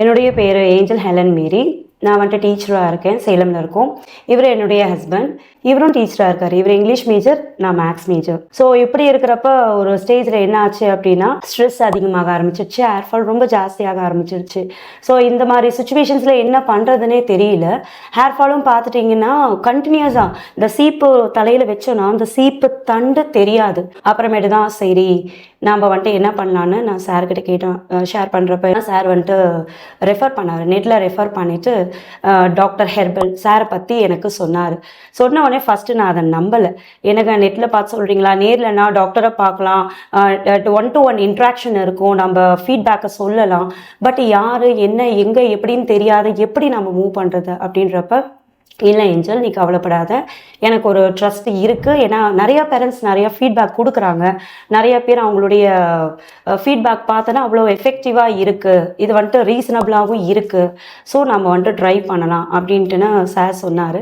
என்னுடைய பேர் angel Helen மேரி. நான் வந்துட்டு டீச்சராக இருக்கேன் சேலமில் இருக்கோம். இவர் என்னுடைய ஹஸ்பண்ட் இவரும் டீச்சராக இருக்கார். இவர் இங்கிலீஷ் மேஜர் நான் மேக்ஸ் மேஜர் ஸோ இப்படி இருக்கிறப்ப ஒரு ஸ்டேஜில் என்ன ஆச்சு அப்படின்னா ஸ்ட்ரெஸ் அதிகமாக ஆரம்பிச்சிருச்சு. ஹேர்ஃபால் ரொம்ப ஜாஸ்தியாக ஆரம்பிச்சிருச்சு. ஸோ இந்த மாதிரி சுச்சுவேஷன்ஸில் என்ன பண்ணுறதுனே தெரியல. ஹேர்ஃபாலும் பார்த்துட்டிங்கன்னா கண்டினியூஸாக இந்த சீப்பு தலையில் வச்சோன்னா அந்த சீப்பு தண்டு தெரியாது. அப்புறமேட்டு தான் சரி நாம் வந்துட்டு என்ன பண்ணலான்னு நான் சார்கிட்ட கேட்டேன். ஷேர் பண்ணுறப்ப சார் வந்துட்டு ரெஃபர் பண்ணார். நெட்டில் ரெஃபர் பண்ணிவிட்டு டாக்டர் ஹெர்பல் சாரை பற்றி எனக்கு சொன்னார். சொன்ன உடனே ஃபஸ்ட்டு நான் அதை நம்பலை. எனக்கு நெட்டில் பார்த்து சொல்கிறீங்களா நேரில்னா டாக்டரை பார்க்கலாம். ஒன் டு ஒன் இன்ட்ராக்ஷன் இருக்கும். நம்ம ஃபீட்பேக்கை சொல்லலாம். பட் யார் என்ன எங்கே எப்படின்னு தெரியாது எப்படி நம்ம மூவ் பண்ணுறது அப்படின்றப்ப இல்லை ஏஞ்சல் நீ கவலைப்படாத. எனக்கு ஒரு ட்ரஸ்ட் இருக்குது ஏன்னா நிறையா பேரண்ட்ஸ் நிறையா ஃபீட்பேக் கொடுக்குறாங்க. நிறைய பேர் அவங்களுடைய ஃபீட்பேக் பார்த்தோன்னா அவ்வளோ எஃபெக்டிவாக இருக்குது இது வந்துட்டு ரீசனபிளாகவும் இருக்குது ஸோ நம்ம வந்துட்டு ட்ரை பண்ணலாம் அப்படின்ட்டுன்னு சார் சொன்னார்.